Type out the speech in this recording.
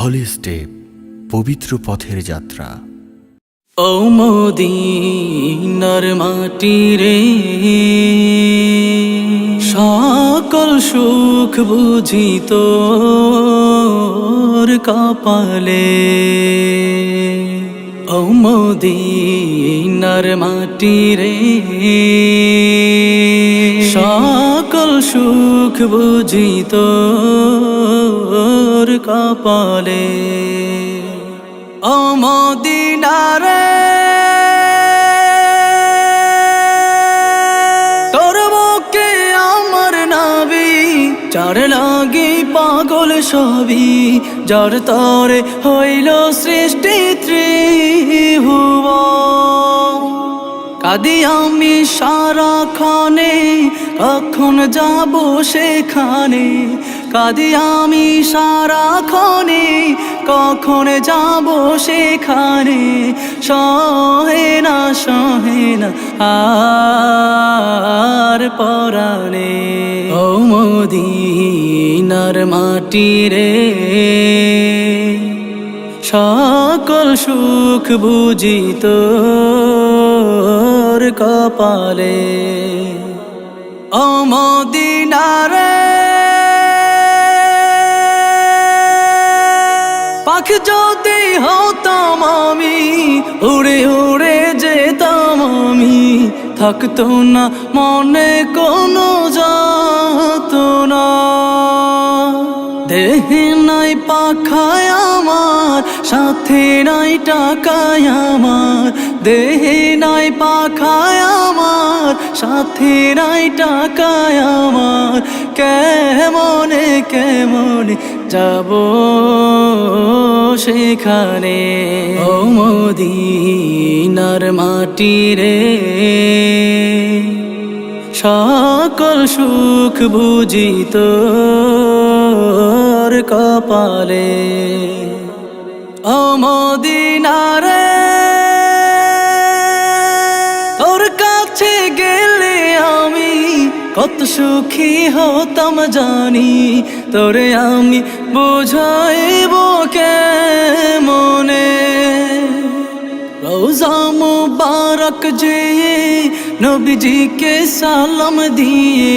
হলি step পবিত্র পথের যাত্রা। ও মদিনার মাটি রে, সকল সুখ বুঝিত কপালে। ও মাটি রে সকল সুখ বুঝিত কপালে। অমদিনারে তোর বুকে আমার নাবি চার লাগি পাগল সবই যার তরে হইল সৃষ্টি ত্রিভুব। কাদি আমি সারা খানে কখন যাব সেখানে? কাদি আমি সারা খনে কখন যাব সেখানে? সহে না সহে না, আর পরাণে। ও মদিনার মাটি রে, সকল সুখ বুঝিত। কপালে অমদিনারে। পাখ যদি হতাম আমি, উড়ে উড়ে যেতাম আমি, থাকতো না মনে কোনো যাত না দেহে নাই পাখায় আমার, সাথে নাই টাকায় আমার। দেহে নাই পাখায় আমার, সাথে নাই টাকায় আমার। কেমনে কেমনে যাব সেখানে? ও মদিনার মাটি রে। সকল সুখ বুঝিত। কপালে অমদিনারে তোর কাছে গেলে আমি কত সুখী হতাম জানি, তোরে আমি বোঝাইব কে মনে রোজা মুবারক যে নবীজিকে সালাম দিয়ে